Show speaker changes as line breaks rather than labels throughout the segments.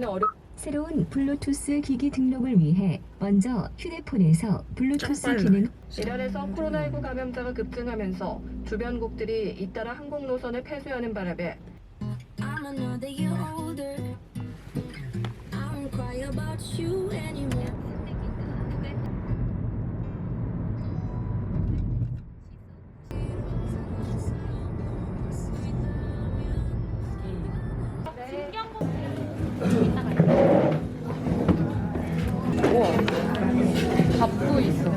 어렵.
새로운 블루투스 기기 등록을 위해 먼저 휴대폰에서 블루투스. 기능
이란에서 코로나19 감염자가 급증하면서 주변국들이 잇따라 항공 노선을 폐쇄하는 바람에
I'm another year older. I won't cry about you anymore.
우와. 밥도 있어.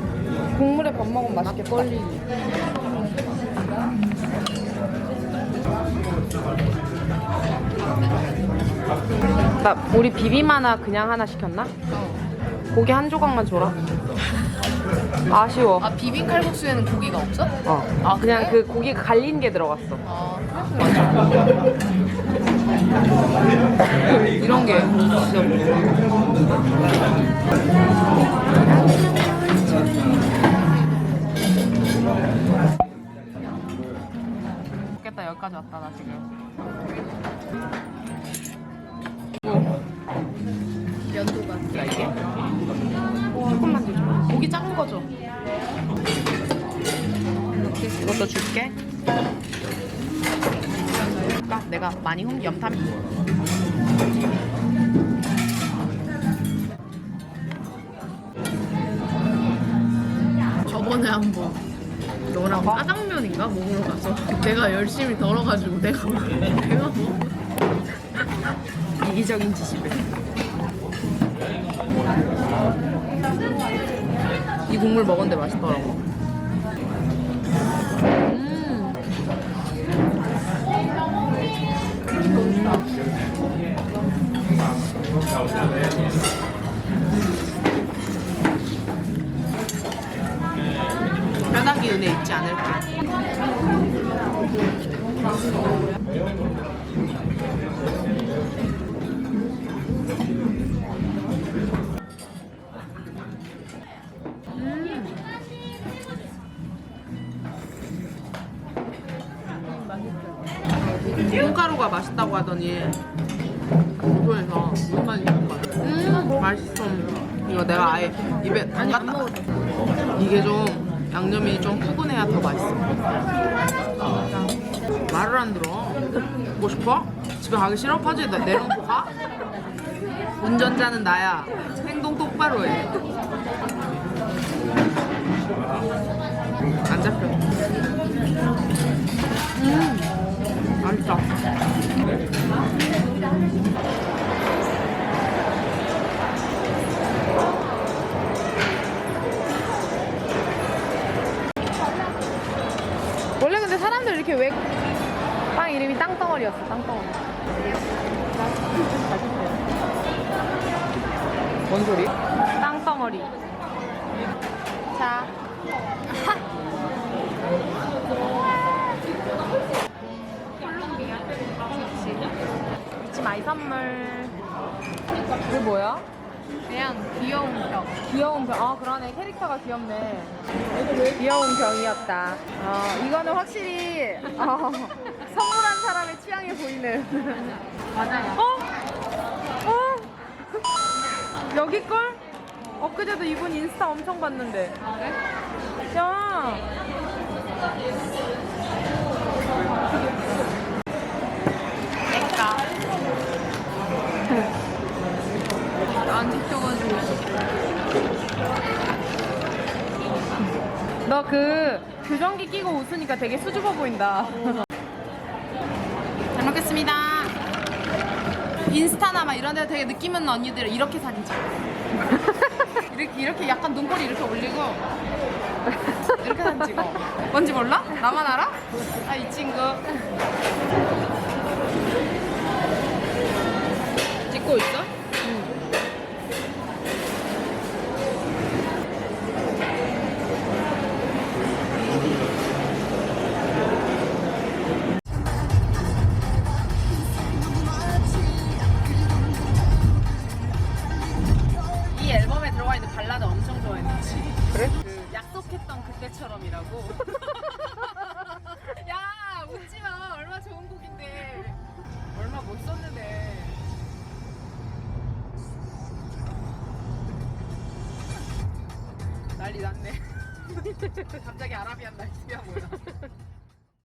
국물에 밥 먹으면 맛있겠다. 막걸리. 나 우리 비빔 하나 그냥 하나 시켰나? 고기 한 조각만 줘라. 아쉬워.
아 비빔 칼국수에는 고기가 없어?
어.
아,
그냥
그래?
그 고기 갈린 게 들어갔어.
아 이런 게 진짜 좋겠다 여기까지 왔다 나 지금. 면도가 야 이게? 조금만 더 줘. 고기 작은 거죠 이것도 줄게. 아까 내가 많이 훔 염탐 짜장면인가 먹으러 가서. 내가 열심히 덜어가지고 내가 내가 뭐 이기적인 지식을. 이 국물 먹었는데 맛있더라고. 음. 뼈 콩가루가 맛있다고 하더니 고소해서 눈만 익은 거야. 음, 맛있어. 이거 내가 아예 입에 안 갖다. 이게 좀 양념이 좀 푸근해야 더 맛있어. 말을 안 들어. 뭐 싶어? 집에 가기 싫어? 파주에 내- 내려놓고 가? 운전자는 나야. 행동 똑바로 해. 안 잡혀. 음, 맛있다. 원래 근데 사람들 이렇게 왜 빵 이름이 땅덩어리였어 땅덩어리 뭔 소리? 땅덩어리 자 마이 선물 이게 뭐야? 그냥 귀여운 벽.
귀여운 병. 아 그러네 캐릭터가 귀엽네. 귀여운 병이었다. 어 이거는 확실히 어, 선물한 사람의 취향이 보이는.
맞아요.
어? 어? 여기 걸? 엊그제도 이분 인스타 엄청 봤는데.
아, 그래?
야.
내가. 안 지켜가지고.
너 그 교정기 끼고 웃으니까 되게 수줍어 보인다.
잘 먹겠습니다. 인스타나 막 이런 데 되게 느낌 있는 언니들 이렇게 사진 찍어. 이렇게, 이렇게 약간 눈꼬리 이렇게 올리고 이렇게 사진 찍어. 뭔지 몰라? 나만 알아? 아, 이 친구. 난리 났네. 갑자기 아라비안 날씨야 뭐야.